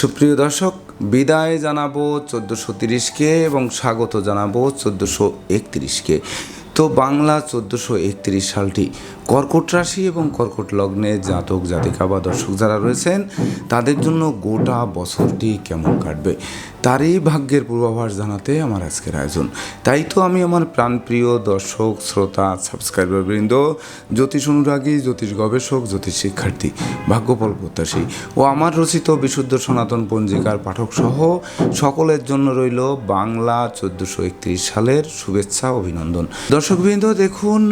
সুপ্রিয় দর্শক, বিদায় জানাব চোদ্দোশো তিরিশকে এবং স্বাগত জানাব চোদ্দোশো একত্রিশকে। তো বাংলা চোদ্দোশো একত্রিশ সালটি কর্কট রাশি এবং কর্কট লগ্নে জাতক, জাতিকা বা দর্শক যারা রয়েছেন, তাদের জন্য গোটা বছরটি কেমন কাটবে? তারই ভাগ্যের পূর্বাভাস জানাতে আমার আজকের আয়োজন। তাই তো আমি আমার প্রাণপ্রিয় দর্শক, শ্রোতা সাবস্ক্রাইবার বৃন্দ, জ্যোতিষ অনুরাগী, জ্যোতিষ গবেষক, জ্যোতিষ শিক্ষার্থী ভাগ্যফল প্রত্যাশী ও আমার রচিত বিশুদ্ধ সনাতন পঞ্জিকার পাঠক সহ সকলের জন্য রইল বাংলা চোদ্দোশো একত্রিশ সালের শুভেচ্ছা, অভিনন্দন। দর্শকবৃন্দ, দেখুন,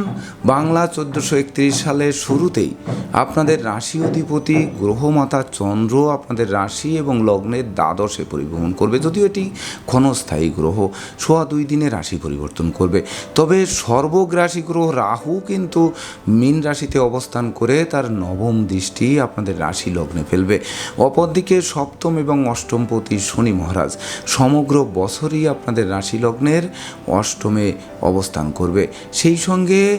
বাংলা চোদ্দোশো একত্রিশ সালের শুরুতেই আপনাদের রাশি অধিপতি গ্রহমাতা চন্দ্র আপনাদের রাশি এবং লগ্নের দ্বাদশে পরিভ্রমণ করবে। যদিও এটি ক্ষণস্থায়ী গ্রহ, সোয়া দুই দিনে রাশি পরিবর্তন করবে। তবে সর্বগ্রাসী গ্রহ রাহু কিন্তু মীন রাশিতে অবস্থান করে তার নবম দৃষ্টি আপনাদের রাশি লগ্নে ফেলবে। অপরদিকে সপ্তম এবং অষ্টমপতি শনি মহারাজ সমগ্র বছরই আপনাদের রাশি লগ্নের অষ্টমে অবস্থান করবে। সেই সঙ্গে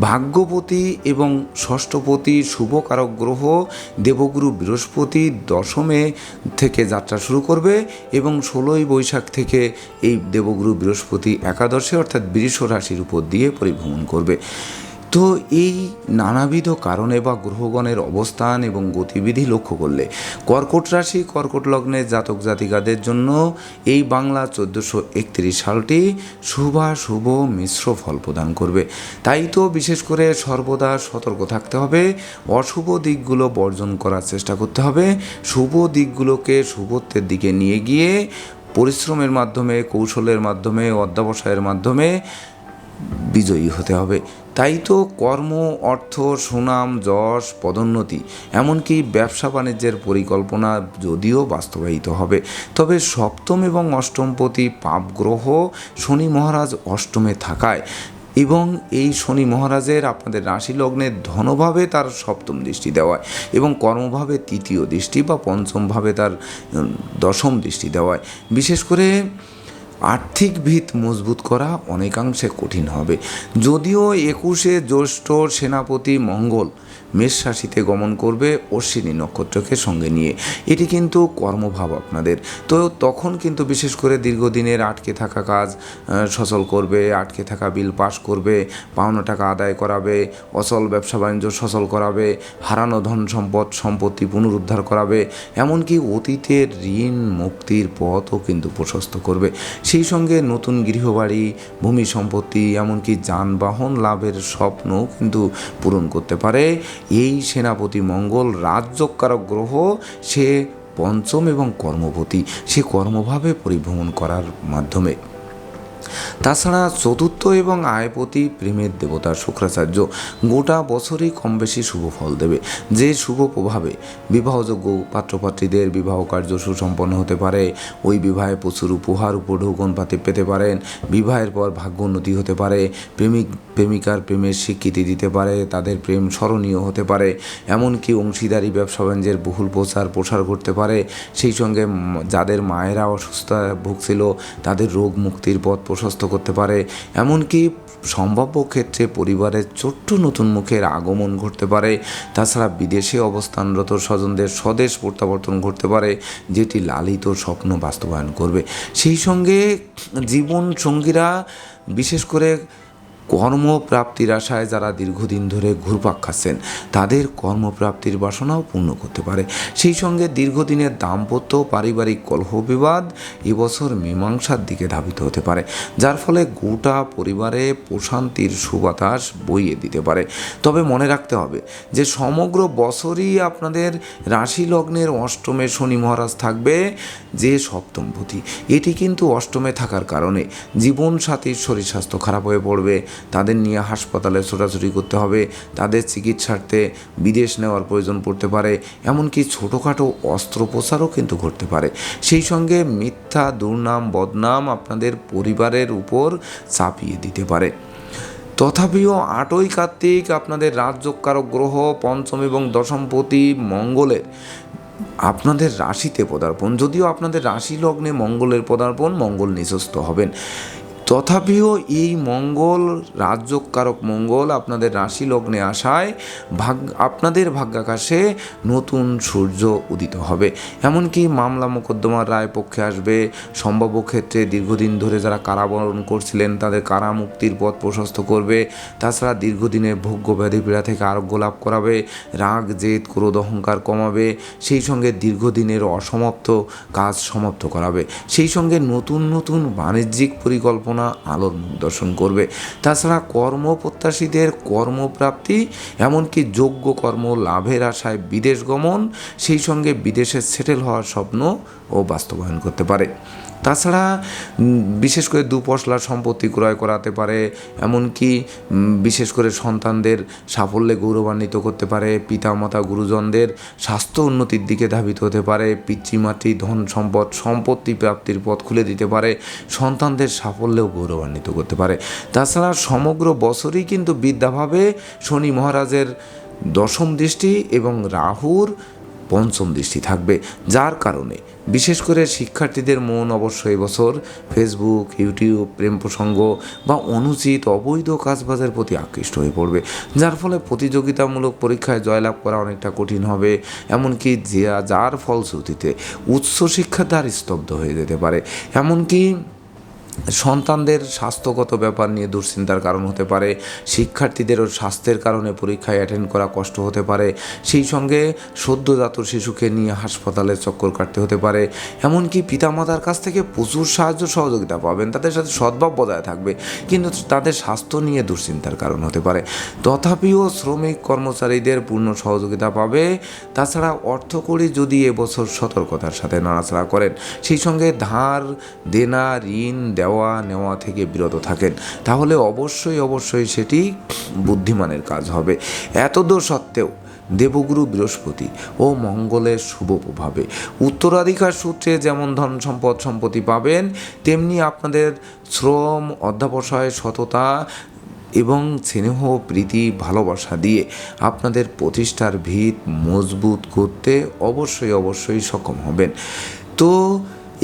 ভাগ্যপতি এবং ষষ্ঠপতি শুভকারক গ্রহ দেবগুরু বৃহস্পতি দশমে থেকে যাত্রা শুরু করবে এবং ষোলোই বৈশাখ থেকে এই দেবগুরু বৃহস্পতি একাদশে অর্থাৎ বৃষ রাশির উপর দিয়ে পরিভ্রমণ করবে। তো এই নানাবিধ কারণে বা গ্রহগণের অবস্থান এবং গতিবিধি লক্ষ্য করলে। কর্কট রাশি, কর্কট লগ্নের জাতক জাতিকাদের জন্য এই বাংলা চোদ্দোশো একত্রিশ সালটি শুভাশুভ মিশ্র ফল প্রদান করবে। তাই তো বিশেষ করে সর্বদা সতর্ক থাকতে হবে, অশুভ দিকগুলো বর্জন করার চেষ্টা করতে হবে, শুভ দিকগুলোকে শুভত্বের দিকে নিয়ে গিয়ে পরিশ্রমের মাধ্যমে, কৌশলের মাধ্যমে, অধ্যাবসায়ের মাধ্যমে বিজয়ী হতে হবে। তাই তো কর্ম, অর্থ, সুনাম, যশ, পদোন্নতি, এমনকি ব্যবসা বাণিজ্যের পরিকল্পনা যদিও বাস্তবায়িত হবে। তবে সপ্তম এবং অষ্টমপতি পাপ গ্রহ শনি মহারাজ অষ্টমে থাকায় এবং এই শনি মহারাজের আপনাদের রাশি লগ্নে ধনভাবে তার সপ্তম দৃষ্টি দেওয়ায় এবং কর্মভাবে তৃতীয় দৃষ্টি বা পঞ্চমভাবে তার দশম দৃষ্টি দেওয়ায়। বিশেষ করে আর্থিক ভিত মজবুত করা অনেকাংশে কঠিন হবে। যদিও একুশে জ্যৈষ্ঠ সেনাপতি মঙ্গল মেষ রাশিতে গমন করবে অশ্বিনী নক্ষত্রকে সঙ্গে নিয়ে। এটি কিন্তু কর্মভাব আপনাদের। তো তখন কিন্তু বিশেষ করে দীর্ঘদিনের আটকে থাকা কাজ সচল করবে, আটকে থাকা বিল পাস করবে, পাওনা টাকা আদায় করাবে, অচল ব্যবসা বাণিজ্য সচল করাবে, হারানো ধন সম্পদ, সম্পত্তি পুনরুদ্ধার করাবে, এমনকি অতীতের ঋণ, মুক্তির পথও কিন্তু প্রশস্ত করবে। সেই সঙ্গে নতুন গৃহবাড়ি, ভূমি সম্পত্তি, এমনকি যানবাহন লাভের স্বপ্ন কিন্তু পূরণ করতে পারে। এই সেনাপতি মঙ্গল রাজ্যকারক গ্রহ, সে পঞ্চম এবং কর্মপতি, সে কর্মভাবে পরিভ্রমণ করার মাধ্যমে। তাছাড়া চতুর্থ এবং আয়পতি প্রেমের দেবতা শুক্রাচার্য গোটা বছরই কম বেশি শুভ ফল দেবে। যে শুভ প্রভাবে বিবাহযোগ্য পাত্রপাত্রীদের বিবাহ কার্য সুসম্পন্ন হতে পারে, ওই বিবাহে প্রচুর উপহার, উপঢৌকন পাতে পেতে পারেন, বিবাহের পর ভাগ্য উন্নতি হতে পারে, প্রেমিক, প্রেমিকার প্রেমের স্বীকৃতি দিতে পারে, তাদের প্রেম স্মরণীয় হতে পারে, এমনকি অংশীদারি ব্যবসা বাণিজ্যের বহুল প্রচার প্রসার করতে পারে। সেই সঙ্গে যাদের মায়েরা অসুস্থ ভুগছিল, তাদের রোগ মুক্তির পথ প্রশস্ত করতে পারে। এমনকি সম্ভাব্য ক্ষেত্রে পরিবারের ছোট্ট নতুন মুখের আগমন ঘটতে পারে। তাছাড়া বিদেশে অবস্থানরত স্বজনদের স্বদেশ প্রত্যাবর্তন ঘটতে পারে, যেটি লালিত স্বপ্ন বাস্তবায়ন করবে। সেই সঙ্গে জীবন সঙ্গীরা বিশেষ করে কর্মপ্রাপ্তির আশায় যারা দীর্ঘদিন ধরে ঘুরপাক খাচ্ছেন, তাদের কর্মপ্রাপ্তির বাসনাও পূর্ণ করতে পারে। সেই সঙ্গে দীর্ঘদিনের দাম্পত্য পারিবারিক কলহ বিবাদ এবছর মীমাংসার দিকে ধাবিত হতে পারে, যার ফলে গোটা পরিবারে প্রশান্তির সুবাতাস বইয়ে দিতে পারে। তবে মনে রাখতে হবে যে সমগ্র বছরই আপনাদের রাশি লগ্নের অষ্টমে শনি মহারাজ থাকবে যে সপ্তম সপ্তমপতি এটি কিন্তু অষ্টমে থাকার কারণে জীবন জীবনসাথীর শরীর স্বাস্থ্য খারাপ হয়ে পড়বে তাদের নিয়ে হাসপাতালে ছোটাছুটি করতে হবে। তাদের চিকিৎসার্থে বিদেশ নেওয়ার প্রয়োজন পড়তে পারে, এমনকি ছোটোখাটো অস্ত্রোপচারও কিন্তু ঘটতে পারে। সেই সঙ্গে মিথ্যা, দুর্নাম, বদনাম আপনাদের পরিবারের উপর চাপিয়ে দিতে পারে। তথাপিও আটই কার্তিক আপনাদের রাজ্যকারক গ্রহ পঞ্চম এবং দশমপতি মঙ্গলের আপনাদের রাশিতে পদার্পণ। যদিও আপনাদের রাশি লগ্নে মঙ্গলের পদার্পণ, মঙ্গল নিচস্থ হবেন। তথাপিও এই মঙ্গল রাজ্যকারক মঙ্গল আপনাদের রাশি লগ্নে আসায় ভাগ্য আপনাদের ভাগ্যাকাশে নতুন সূর্য উদিত হবে। এমনকি মামলা মোকদ্দমার রায় পক্ষে আসবে। সম্ভাব্য ক্ষেত্রে দীর্ঘদিন ধরে যারা কারাবরণ করছিলেন, তাদের কারা মুক্তির পথ প্রশস্ত করবে। তাছাড়া দীর্ঘদিনের ভোগ্য ব্যাধি পীড়া থেকে আরোগ্য লাভ করাবে। রাগ, জেদ, ক্রোধ, অহংকার কমাবে। সেই সঙ্গে দীর্ঘদিনের অসমাপ্ত কাজ সমাপ্ত করাবে। সেই সঙ্গে নতুন নতুন বাণিজ্যিক পরিকল্পনা আলোর মুখ দর্শন করবে। তাছাড়া কর্মপ্রত্যাশীদের কর্মপ্রাপ্তি, এমনকি যোগ্য কর্ম লাভের আশায় বিদেশ গমন, সেই সঙ্গে বিদেশে সেটেল হওয়ার স্বপ্ন ও বাস্তবায়ন করতে পারে। তাছাড়া বিশেষ করে দুপশলার সম্পত্তি ক্রয় করাতে পারে, এমনকি বিশেষ করে সন্তানদের সাফল্যে গৌরবান্বিত করতে পারে, পিতামাতা, গুরুজনদের স্বাস্থ্য উন্নতির দিকে ধাবিত হতে পারে, পিতৃমাতৃ ধন সম্পদ, সম্পত্তি প্রাপ্তির পথ খুলে দিতে পারে, সন্তানদের সাফল্যেও গৌরবান্বিত করতে পারে। তাছাড়া সমগ্র বছরই কিন্তু বিদ্যাভাবে শনি মহারাজের দশম দৃষ্টি এবং রাহুর পঞ্চম দৃষ্টি থাকবে, যার কারণে বিশেষ করে শিক্ষার্থীদের মন অবশ্য এবছর ফেসবুক ইউটিউব প্রেম প্রসঙ্গ বা অনুচিত অবৈধ কাজবাজের প্রতি আকৃষ্ট হয়ে পড়বে, যার ফলে প্রতিযোগিতামূলক পরীক্ষায় জয়লাভ করা অনেকটা কঠিন হবে। এমনকি যে, যার ফলশ্রুতিতে উচ্চ তার স্তব্ধ হয়ে যেতে পারে। এমনকি সন্তানদের স্বাস্থ্যগত ব্যাপার নিয়ে দুশ্চিন্তার কারণ হতে পারে, শিক্ষার্থীদেরও স্বাস্থ্যের কারণে পরীক্ষায় অ্যাটেন্ড করা কষ্ট হতে পারে, সেই সঙ্গে সদ্যজাত শিশুকে নিয়ে হাসপাতালে চক্কর কাটতে হতে পারে, এমনকি পিতামাতার কাছ থেকে প্রচুর সাহায্য সহযোগিতা পাবেন, তাদের সাথে সদ্ভাব বজায় থাকবে, কিন্তু তাদের স্বাস্থ্য নিয়ে দুশ্চিন্তার কারণ হতে পারে। তথাপিও শ্রমিক কর্মচারীদের পূর্ণ সহযোগিতা পাবে, তাছাড়া অর্থকরী যদি এবছর সতর্কতার সাথে নাড়াচাড়া করেন, সেই সঙ্গে ধার, দেনা, ঋণ দেওয়া নেওয়া থেকে বিরত থাকেন। তাহলে অবশ্যই অবশ্যই সেটি বুদ্ধিমানের কাজ হবে। এতদূর সত্ত্বেও দেবগুরু বৃহস্পতি ও মঙ্গলের শুভ প্রভাবে উত্তরাধিকার সূত্রে যেমন ধন সম্পদ সম্পত্তি পাবেন, তেমনি আপনাদের শ্রম, অধ্যাবসায়, সততা এবং স্নেহ, প্রীতি, ভালোবাসা দিয়ে আপনাদের প্রতিষ্ঠার ভিত মজবুত করতে অবশ্যই অবশ্যই সক্ষম হবেন। তো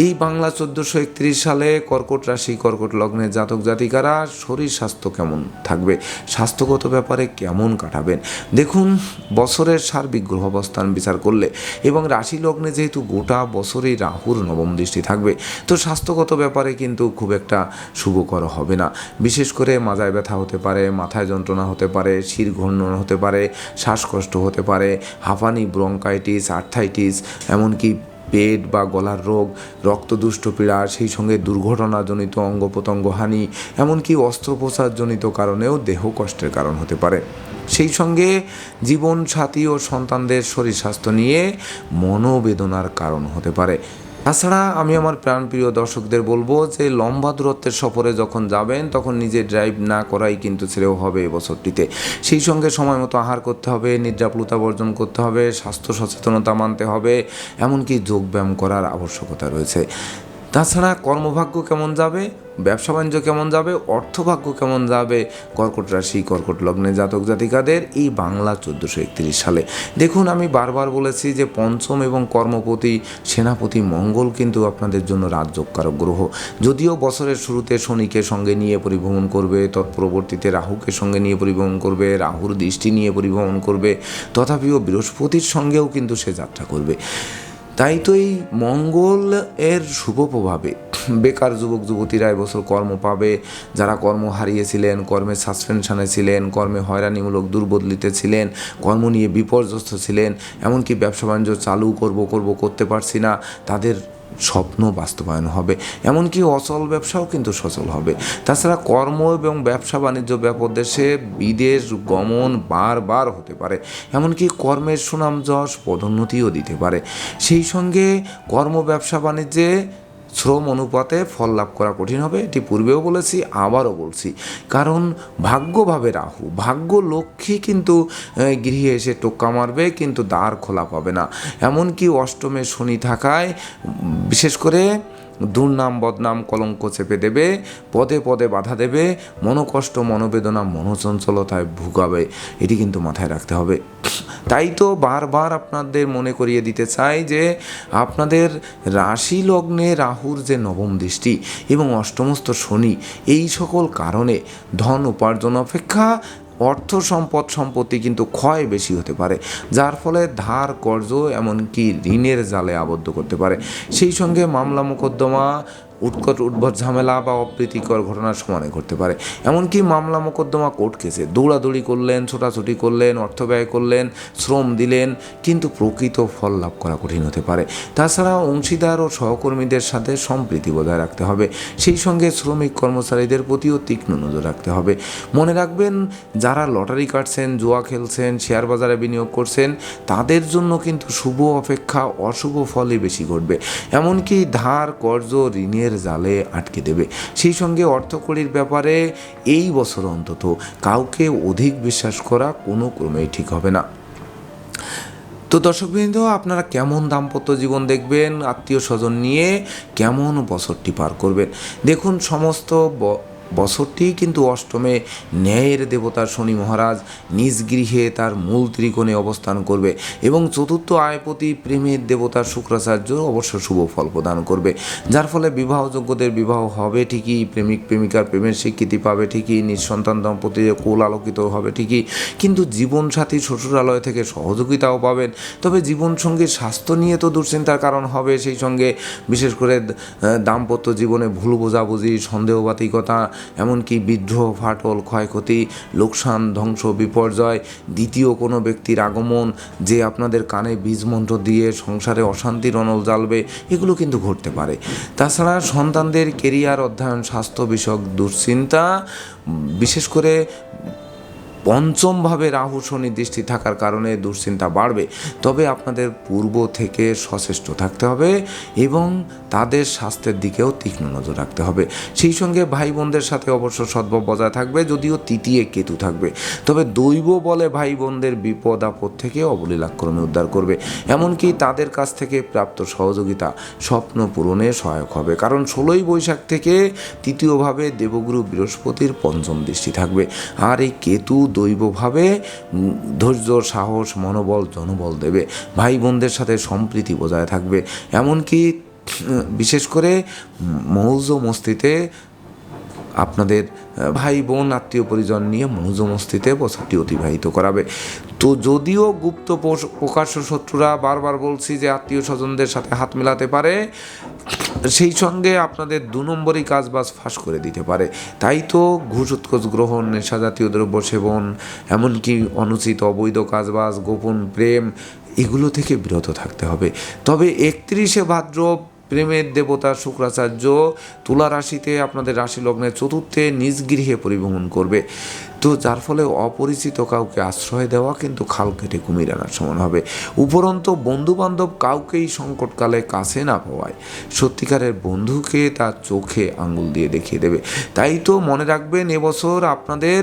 এই বাংলা চোদ্দোশো একত্রিশ সালে কর্কট রাশি, কর্কট লগ্নের জাতক জাতিকারা শরীর স্বাস্থ্য কেমন থাকবে? স্বাস্থ্যগত ব্যাপারে কেমন কাটাবেন? দেখুন, বছরের সার্বিক গ্রহ অবস্থান বিচার করলে এবং রাশি লগ্নে যেহেতু গোটা বছরেই রাহুর নবম দৃষ্টি থাকবে, তো স্বাস্থ্যগত ব্যাপারে কিন্তু খুব একটা শুভকর হবে না। বিশেষ করে মাজায় ব্যথা হতে পারে, মাথায় যন্ত্রণা হতে পারে, শির ঘূর্ণন হতে পারে, শ্বাসকষ্ট হতে পারে, হাঁপানি, ব্রঙ্কাইটিস, আর্থাইটিস, এমনকি পেট বা গলার রোগ, রক্তদুষ্ট পীড়া, সেই সঙ্গে দুর্ঘটনাজনিত অঙ্গ প্রত্যঙ্গ হানি, এমনকি অস্ত্রোপচারজনিত কারণেও দেহ কষ্টের কারণ হতে পারে। সেই সঙ্গে জীবন সাথী ও সন্তানদের শরীর স্বাস্থ্য নিয়ে মনোবেদনার কারণ হতে পারে। তাছাড়া আমি আমার প্রাণপ্রিয় দর্শকদের বলব যে লম্বা দূরত্বের সফরে যখন যাবেন, তখন নিজে ড্রাইভ না করাই কিন্তু ছেড়েও হবে এবছরটিতে সেই সঙ্গে সময় মতো আহার করতে হবে, নিদ্রাপ্লুতা বর্জন করতে হবে, স্বাস্থ্য সচেতনতা মানতে হবে, এমনকি যোগব্যায়াম করার আবশ্যকতা রয়েছে। তাছাড়া কর্মভাগ্য কেমন যাবে? ব্যবসা বাণিজ্য কেমন যাবে? অর্থভাগ্য কেমন যাবে? কর্কট রাশি, কর্কট লগ্নে জাতক জাতিকাদের এই বাংলা চোদ্দোশো একত্রিশ সালে। দেখুন, আমি বারবার বলেছি যে পঞ্চম এবং কর্মপতি, সেনাপতি, মঙ্গল কিন্তু আপনাদের জন্য রাজ্যকারক গ্রহ। যদিও বছরের শুরুতে শনিকে সঙ্গে নিয়ে পরিভ্রমণ করবে, তৎপরবর্তীতে রাহুকে সঙ্গে নিয়ে পরিভ্রমণ করবে, রাহুর দৃষ্টি নিয়ে পরিভ্রমণ করবে, তথাপিও বৃহস্পতির সঙ্গেও কিন্তু সে যাত্রা করবে। তাই তো এই মঙ্গল এর শুভ প্রভাবে। বেকার যুবক, যুবতীরা এবছর কর্ম পাবে, যারা কর্ম হারিয়েছিলেন, কর্মে সাসপেনশনে ছিলেন, কর্মে হয়রানিমূলক দুর্বদলিতে ছিলেন, কর্ম নিয়ে বিপর্যস্ত ছিলেন, এমনকি ব্যবসা বাণিজ্য চালু করব করব, করতে পারছি না, তাদের স্বপ্ন বাস্তবায়ন হবে। এমনকি অচল ব্যবসাও কিন্তু সচল হবে। তাছাড়া কর্ম এবং ব্যবসা বাণিজ্য ব্যাপদেশে বিদেশ গমন বারবার হতে পারে। এমনকি কর্মের সুনাম যশ পদোন্নতিও দিতে পারে। সেই সঙ্গে কর্ম, ব্যবসা, বাণিজ্যে শ্রম অনুপাতে ফল লাভ করা কঠিন হবে, এটি পূর্বেও বলেছি, আবারও বলছি। কারণ ভাগ্যভাবে রাহু, ভাগ্য লক্ষ্মী কিন্তু গৃহে এসে টোক্কা মারবে, কিন্তু দ্বার খোলা পাবে না। এমনকি অষ্টমে শনি থাকায় বিশেষ করে দুর্নাম, বদনাম, কলঙ্ক চেপে দেবে, পদে পদে বাধা দেবে, মনোকষ্ট, মনোবেদনা, মনোচঞ্চলতায় ভুগাবে। এটি কিন্তু মাথায় রাখতে হবে। তাই তো বারবার আপনাদের মনে করিয়ে দিতে চাই যে, আপনাদের রাশি লগ্নে রাহুর যে নবম দৃষ্টি এবং অষ্টমস্ত শনি, এই সকল কারণে ধন উপার্জন অপেক্ষা অর্থ সম্পদ সম্পত্তি কিন্তু ক্ষয় বেশি হতে পারে, যার ফলে ধার, কর্জ, এমনকি ঋণের জালে আবদ্ধ করতে পারে। সেই সঙ্গে মামলা মোকদ্দমা উৎকট, উদ্ভট ঝামেলা বা অপ্রীতিকর ঘটনার সমানে ঘটতে পারে। এমনকি মামলা মোকদ্দমা কোর্ট কেসে দৌড়াদৌড়ি করলেন, ছোটাছুটি করলেন, অর্থ ব্যয় করলেন, শ্রম দিলেন, কিন্তু প্রকৃত ফল লাভ করা কঠিন হতে পারে। তাছাড়া অংশীদার ও সহকর্মীদের সাথে সম্প্রীতি বজায় রাখতে হবে। সেই সঙ্গে শ্রমিক কর্মচারীদের প্রতিও তীক্ষ্ণ নজর রাখতে হবে। মনে রাখবেন, যারা লটারি কাটছেন, জুয়া খেলছেন, শেয়ার বাজারে বিনিয়োগ করছেন, তাদের জন্য কিন্তু শুভ অপেক্ষা অশুভ ফলই বেশি ঘটবে। এমনকি ধার, কর্জ, ঋণের জালে আটকে দেবে। সেই সঙ্গে অর্থকড়ির ব্যাপারে এই বছর অন্তত কাউকে অধিক বিশ্বাস করা কোনো ক্রমেই ঠিক হবে না। তো দর্শকবৃন্দ আপনারা কেমন দাম্পত্য জীবন দেখবেন, আত্মীয় স্বজন নিয়ে কেমন বছরটি পার করবেন? দেখুন, সমস্ত বছরটি কিন্তু অষ্টমে ন্যায়ের দেবতা শনি মহারাজ নিজ গৃহে তার মূল ত্রিকোণে অবস্থান করবে এবং চতুর্থ আয়পতি প্রেমের দেবতা শুক্রাচার্য অবশ্য শুভ ফল প্রদান করবে। যার ফলে বিবাহযোগ্যদের বিবাহ হবে ঠিকই, প্রেমিক, প্রেমিকার প্রেমের স্বীকৃতি পাবে ঠিকই, নিঃসন্তান দম্পতির কোল আলোকিত হবে ঠিকই, কিন্তু জীবনসাথী শ্বশুরালয় থেকে সহযোগিতাও পাবেন। তবে জীবনসঙ্গীর স্বাস্থ্য নিয়ে তো দুশ্চিন্তার কারণ হবে। সেই সঙ্গে বিশেষ করে দাম্পত্য জীবনে ভুল বোঝাবুঝি, সন্দেহবাতিকতা এমনকি বিদ্রোহ, ফাটল, ক্ষয়ক্ষতি, লোকসান, ধ্বংস, বিপর্যয়, দ্বিতীয় কোনো ব্যক্তির আগমন, যে আপনাদের কানে বীজ মন্ত্র দিয়ে সংসারে অশান্তির অনল জ্বালবে, এগুলো কিন্তু ঘটতে পারে। তাছাড়া সন্তানদের কেরিয়ার অধ্যয়ন, স্বাস্থ্য বিষয়ক দুশ্চিন্তা বিশেষ করে পঞ্চমভাবে রাহু শনি দৃষ্টি থাকার কারণে দুশ্চিন্তা বাড়বে। তবে আপনাদের পূর্ব থেকে সচেষ্ট থাকতে হবে এবং তাদের স্বাস্থ্যের দিকেও তীক্ষ্ণ নজর রাখতে হবে। সেই সঙ্গে ভাই বোনদের সাথে অবশ্য সদ্ভাব বজায় থাকবে, যদিও তৃতীয় কেতু থাকবে। তবে দৈব বলে ভাই বোনদের বিপদ আপদ থেকে অবলীলাক্রমে উদ্ধার করবে। এমনকি তাদের কাছ থেকে প্রাপ্ত সহযোগিতা স্বপ্ন পূরণে সহায়ক হবে। কারণ ষোলোই বৈশাখ থেকে তৃতীয়ভাবে দেবগুরু বৃহস্পতির পঞ্চম দৃষ্টি থাকবে। আর এই কেতু দৈবভাবে ধৈর্য, সাহস, মনোবল, জনবল দেবে। ভাই বোনদের সাথে সম্প্রীতি বজায় থাকবে। এমনকি বিশেষ করে মৌজ মস্তিতে আপনাদের ভাই বোন, আত্মীয় পরিজন নিয়ে মৌজ মস্তিতে বছরটি অতিবাহিত করাবে। তো যদিও গুপ্ত প্রকাশ্য শত্রুরা বারবার বলছি যে আত্মীয় স্বজনদের সাথে হাত মেলাতে পারে, সেই সঙ্গে আপনাদের দু নম্বরই কাজবাজ ফাঁস করে দিতে পারে। তাই তো ঘুষ, উৎকোচ গ্রহণ নেশা জাতীয় দ্রব্য সেবন, এমনকি অনুচিত অবৈধ কাজবাজ, গোপন প্রেম, এগুলো থেকে বিরত থাকতে হবে। তবে একত্রিশে ভাদ্র প্রেমের দেবতা শুক্রাচার্য তুলা রাশিতে আপনাদের রাশি লগ্নের চতুর্থে নিজ গৃহে পরিভ্রমণ করবে। তো যার ফলে অপরিচিত কাউকে আশ্রয় দেওয়া কিন্তু খাল কেটে কুমির আনার সমান হবে। উপরন্তু বন্ধু বান্ধব কাউকেই সংকটকালে কাছে না পাওয়ায় সত্যিকারের বন্ধুকে তার চোখে আঙুল দিয়ে দেখিয়ে দেবে। তাই তো মনে রাখবেন, এবছর আপনাদের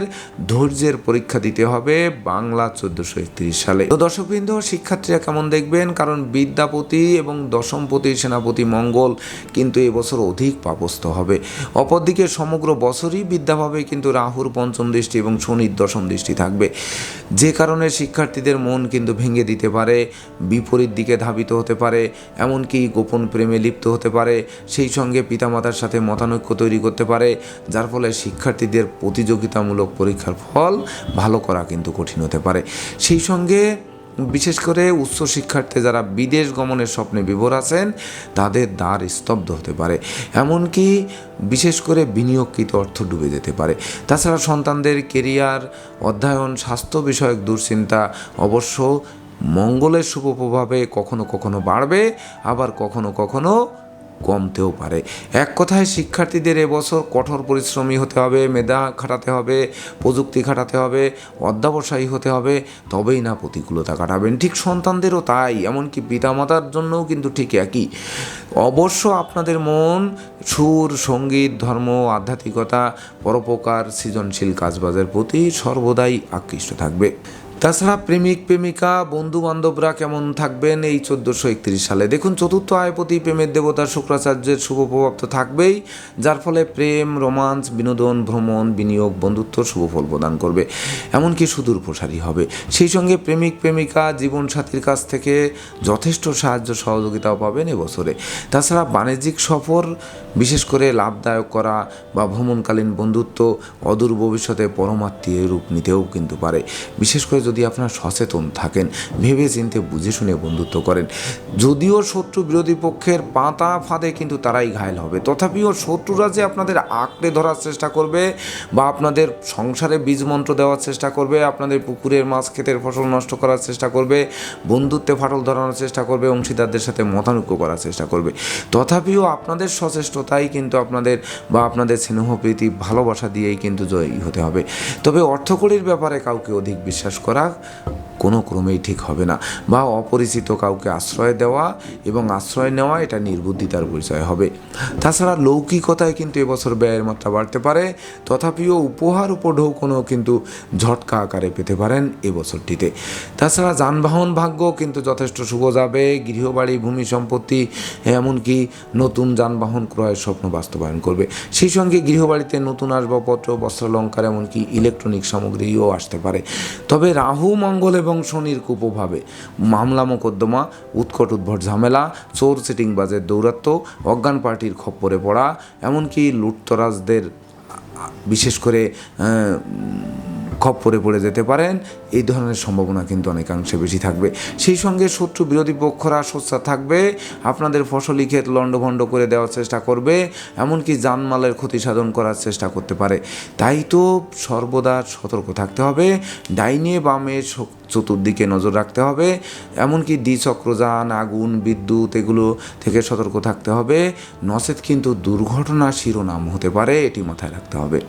ধৈর্যের পরীক্ষা দিতে হবে বাংলা চোদ্দোশো একত্রিশ সালে। তো দর্শকবৃন্দ, শিক্ষার্থীরা কেমন দেখবেন? কারণ বিদ্যাপতি এবং দশমপতি সেনাপতি মঙ্গল কিন্তু এবছর অধিক পাপস্থ হবে। অপরদিকে সমগ্র বছরই বিদ্যাভাবে কিন্তু রাহুর পঞ্চম দৃষ্টি এবং শনির দশম দৃষ্টি থাকবে। যে কারণে শিক্ষার্থীদের মন কিন্তু ভেঙে দিতে পারে, বিপরীত দিকে ধাবিত হতে পারে, এমনকি গোপন প্রেমে লিপ্ত হতে পারে, সেই সঙ্গে পিতামাতার সাথে মতানৈক্য তৈরি করতে পারে, যার ফলে শিক্ষার্থীদের প্রতিযোগিতামূলক পরীক্ষার ফল ভালো করা কিন্তু কঠিন হতে পারে। সেই সঙ্গে বিশেষ করে উচ্চ শিক্ষার্থী যারা বিদেশ গমনের স্বপ্নে বিভোর আছেন, তাদের দ্বার স্তব্ধ হতে পারে। এমনকি বিশেষ করে বিনিয়োগকৃত অর্থ ডুবে যেতে পারে। তাছাড়া সন্তানদের কেরিয়ার, অধ্যয়ন, স্বাস্থ্য বিষয়ক দুশ্চিন্তা অবশ্য মঙ্গলের শুভ প্রভাবে কখনো কখনো বাড়বে, আবার কখনো কখনো কমতেও পারে। এক কথায় শিক্ষার্থীদের এবছর কঠোর পরিশ্রমী হতে হবে, মেধা খাটাতে হবে, প্রযুক্তি খাটাতে হবে, অধ্যাবসায়ী হতে হবে, তবেই না প্রতিকূলতা কাটাবেন। ঠিক সন্তানদেরও তাই, এমনকি পিতামাতার জন্যও কিন্তু ঠিক একই। অবশ্য আপনাদের মন, সুর, সংগীত, ধর্ম, আধ্যাত্মিকতা, পরোপকার, সৃজনশীল কাজবাজের প্রতি সর্বদাই আকৃষ্ট থাকবে। তাছাড়া প্রেমিক, প্রেমিকা বন্ধু বান্ধবরা কেমন থাকবেন এই চোদ্দোশো একত্রিশ সালে? দেখুন, চতুর্থ আয়পতি প্রেমের দেবতা শুক্রাচার্যের শুভ প্রভাব তো থাকবেই, যার ফলে প্রেম, রোমান্স, বিনোদন, ভ্রমণ, বিনিয়োগ, বন্ধুত্ব শুভ ফল প্রদান করবে। এমনকি সুদূর প্রসারী হবে। সেই সঙ্গে প্রেমিক, প্রেমিকা, জীবনসাথীর কাছ থেকে যথেষ্ট সাহায্য সহযোগিতাও পাবেন এবছরে। তাছাড়া বাণিজ্যিক সফর, বিশেষ করে লাভদায়ক করা বা ভ্রমণকালীন বন্ধুত্ব অদূর ভবিষ্যতে পরমাত্মীয় রূপ নিতেও কিন্তু পারে। বিশেষ করে যদি আপনারা সচেতন থাকেন, ভেবে চিনতে বুঝে শুনে বন্ধুত্ব করেন। যদিও শত্রু বিরোধী পক্ষের পাতা ফাঁদে কিন্তু তারাই ঘায়ল হবে। তথাপিও শত্রুরা যে আপনাদের আঁকড়ে ধরার চেষ্টা করবে বা আপনাদের সংসারে বীজ মন্ত্র দেওয়ার চেষ্টা করবে, আপনাদের পুকুরের মাছ ক্ষেতের ফসল নষ্ট করার চেষ্টা করবে, বন্ধুত্বে ফাটল ধরানোর চেষ্টা করবে, অংশীদারদের সাথে মতানুক্য করার চেষ্টা করবে। তথাপিও আপনাদের সচেষ্টতাই কিন্তু আপনাদের বা আপনাদের স্নেহ প্রীতি ভালোবাসা দিয়েই কিন্তু জয়ী হতে হবে। তবে অর্থকড়ির ব্যাপারে কাউকে অধিক বিশ্বাস করা কোনো ক্রমেই ঠিক হবে না বা অপরিচিত কাউকে আশ্রয় দেওয়া এবং আশ্রয় নেওয়া এটা নির্বুদ্ধিতার পরিচয় হবে। তাছাড়া লৌকিকতায় কিন্তু এবছর ব্যয়ের মাত্রা বাড়তে পারে, তথাপিও উপহার উপঢৌকনও কিন্তু ঝটকা আকারে পেতে পারেন এবছরটিতে। তাছাড়া যানবাহন ভাগ্য কিন্তু যথেষ্ট শুভ যাবে, গৃহবাড়ি, ভূমি সম্পত্তি, এমনকি নতুন যানবাহন ক্রয়ের স্বপ্ন বাস্তবায়ন করবে। সেই সঙ্গে গৃহবাড়িতে নতুন আসবাবপত্র, বস্ত্রালঙ্কার, এমনকি ইলেকট্রনিক সামগ্রীও আসতে পারে। তবে রাহু, মঙ্গল এবং শনির কুপ্রভাবে মামলা, মোকদ্দমা, উৎকট উদ্ভট ঝামেলা, চোর সিটিংবাজের দৌরাত্ম অজ্ঞান পার্টির খপ্পরে পড়া, এমনকি লুটতরাজদের বিশেষ করে খপ্পরে পড়ে যেতে পারেন, এই ধরনের সম্ভাবনা কিন্তু অনেকাংশে বেশি থাকবে। সেই সঙ্গে শত্রু বিরোধী পক্ষরা সোচ্চার থাকবে, আপনাদের ফসলি ক্ষেত লণ্ডভণ্ড করে দেওয়ার চেষ্টা করবে, এমনকি জানমালের ক্ষতি সাধন করার চেষ্টা করতে পারে। তাই তো সর্বদা সতর্ক থাকতে হবে, ডাইনে বামে চতুর্দিকে নজর রাখতে হবে, এমনকি দ্বিচক্রযান, আগুন, বিদ্যুৎ, এগুলো থেকে সতর্ক থাকতে হবে। নচেত কিন্তু দুর্ঘটনা শিরোনাম হতে পারে, এটি মাথায় রাখতে হবে।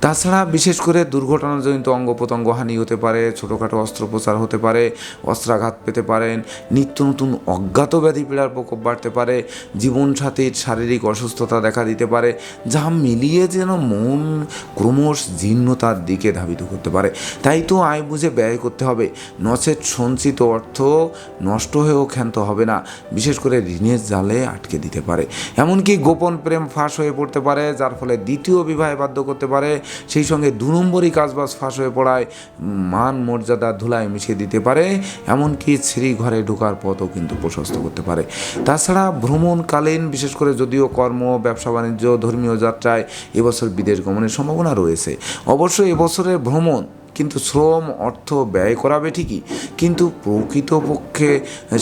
তাছাড়া বিশেষ করে দুর্ঘটনাজনিত অঙ্গ প্রত্যঙ্গ হানি হতে পারে, ছোটোখাটো অস্ত্রোপচার হতে পারে, অস্ত্রাঘাত পেতে পারেন, নিত্য নতুন অজ্ঞাত ব্যাধি পীড়ার প্রকোপ বাড়তে পারে, জীবনসাথীর শারীরিক অসুস্থতা দেখা দিতে পারে, যা মিলিয়ে যেন মন ক্রমশ জীর্ণতার দিকে ধাবিত করতে পারে। তাই তো আয় বুঝে ব্যয় করতে হবে। নচেত সঞ্চিত অর্থ নষ্ট হয়েও ক্ষান্ত হবে না। বিশেষ করে ঋণের জালে আটকে দিতে পারে। এমনকি গোপন প্রেম ফাঁস হয়ে পড়তে পারে, যার ফলে দ্বিতীয় বিবাহে বাধ্য করতে পারে সেই সঙ্গে দু নম্বরই কাজবাজ ফাঁস হয়ে পড়ায় মান মর্যাদা ধুলায় মিশিয়ে দিতে পারে, এমনকি শ্রী ঘরে ঢোকার পথও কিন্তু প্রশস্ত করতে পারে। তাছাড়া ভ্রমণকালীন, বিশেষ করে যদিও কর্ম, ব্যবসা, বাণিজ্য, ধর্মীয় যাত্রায় এবছর বিদেশ গমনের সম্ভাবনা রয়েছে। অবশ্য এবছরের ভ্রমণ কিন্তু শ্রম, অর্থ ব্যয় করাবে ঠিকই, কিন্তু প্রকৃতপক্ষে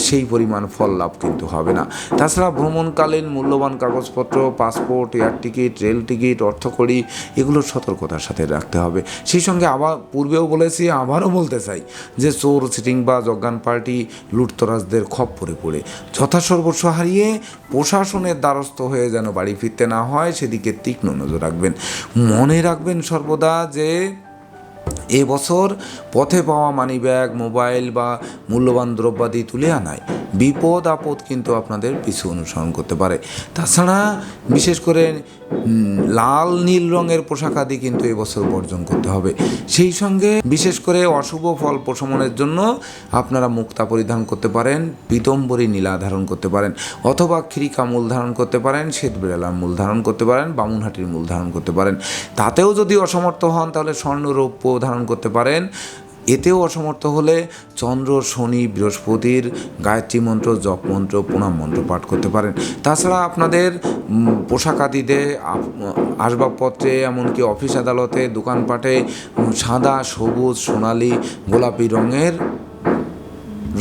সেই পরিমাণ ফল লাভ কিন্তু হবে না। তাছাড়া ভ্রমণকালীন মূল্যবান কাগজপত্র, passport, air ticket, rail ticket, অর্থকড়ি, এগুলো সতর্কতার সাথে রাখতে হবে। সেই সঙ্গে আবার পূর্বেও বলেছি, আবারও বলতে চাই যে চোর সিটিং বা অজ্ঞান পার্টি, লুটতরাজদের খপ্পরে পড়ে যথাসর্বস্ব হারিয়ে প্রশাসনের দ্বারস্থ হয়ে যেন বাড়ি ফিরতে না হয়, সেদিকে তীক্ষ্ণ নজর রাখবেন। মনে রাখবেন সর্বদা যে এবছর পথে পাওয়া মানি ব্যাগ মোবাইল বা মূল্যবান দ্রব্যাদি তুলে আনায়। বিপদ আপদ কিন্তু আপনাদের পিছু অনুসরণ করতে পারে। তাছাড়া বিশেষ করে লাল, নীল রঙের পোশাক আদি কিন্তু এবছর বর্জন করতে হবে। সেই সঙ্গে বিশেষ করে অশুভ ফল প্রশমনের জন্য আপনারা মুক্তা পরিধান করতে পারেন, পীতম্বরী নীলা ধারণ করতে পারেন, অথবা খিরিকা মূল ধারণ করতে পারেন শ্বেত বিড়ালার মূল ধারণ করতে পারেন, বামুনহাটির মূল ধারণ করতে পারেন। তাতেও যদি অসমর্থ হন, তাহলে স্বর্ণ রৌপ্য ধারণ করতে পারেন এতেও অসমর্থ হলে চন্দ্র, শনি, বৃহস্পতির গায়ত্রী মন্ত্র, জপ মন্ত্র, প্রণাম মন্ত্র পাঠ করতে পারেন। তাছাড়া আপনাদের পোশাক আদিতে আসবাবপত্রে, এমনকি অফিস আদালতে, দোকানপাটে সাদা, সবুজ, সোনালি, গোলাপি রঙের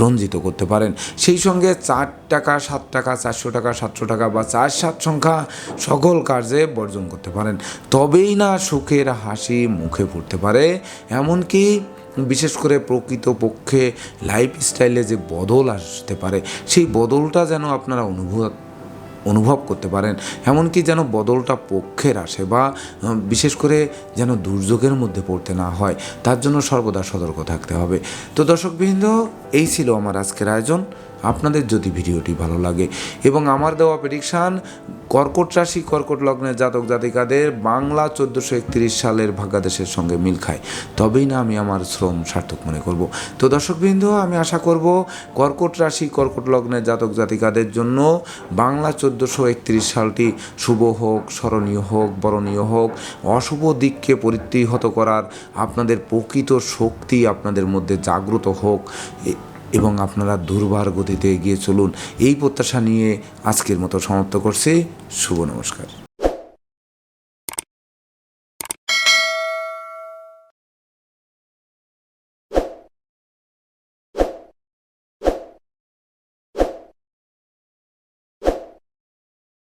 রঞ্জিত করতে পারেন। সেই সঙ্গে চার টাকা, সাত টাকা, চারশো টাকা, সাতশো টাকা বা চার, সাত সংখ্যা সকল কার্যে বর্জন করতে পারেন। তবেই না সুখের হাসি মুখে ফুটতে পারে, এমনকি বিশেষ করে প্রকৃত পক্ষে লাইফস্টাইলে যে বদল আসতে পারে, সেই বদলটা যেন আপনারা অনুভব অনুভব করতে পারেন। এমনকি যেন বদলটা পক্ষের আসে বা বিশেষ করে যেন দুর্যোগের মধ্যে পড়তে না হয়, তার জন্য সর্বদা সতর্ক থাকতে হবে। তো দর্শকবৃন্দ, এই ছিল আমার আজকের আয়োজন। আপনাদের যদি ভিডিওটি ভালো লাগে এবং আমার দেওয়া প্রেডিকশান কর্কট রাশি, কর্কট লগ্নের জাতক জাতিকাদের বাংলা চোদ্দোশো একত্রিশ সালের ভাগ্যাদেশের সঙ্গে মিল খায়। তবেই না আমি আমার শ্রম সার্থক মনে করব। তো দর্শকবৃন্দ, আমি আশা করব কর্কট রাশি, কর্কট লগ্নের জাতক জাতিকাদের জন্য বাংলা চোদ্দোশো একত্রিশ সালটি শুভ হোক, স্মরণীয় হোক, বরণীয় হোক, অশুভ দিককে পরিত্রিহত করার আপনাদের প্রকৃত শক্তি আপনাদের মধ্যে জাগ্রত হোক। এবং আপনারা দুর্বার গতিতে এগিয়ে চলুন। এই প্রত্যাশা নিয়ে আজকের মতো সমাপ্ত করছে। শুভ নমস্কার।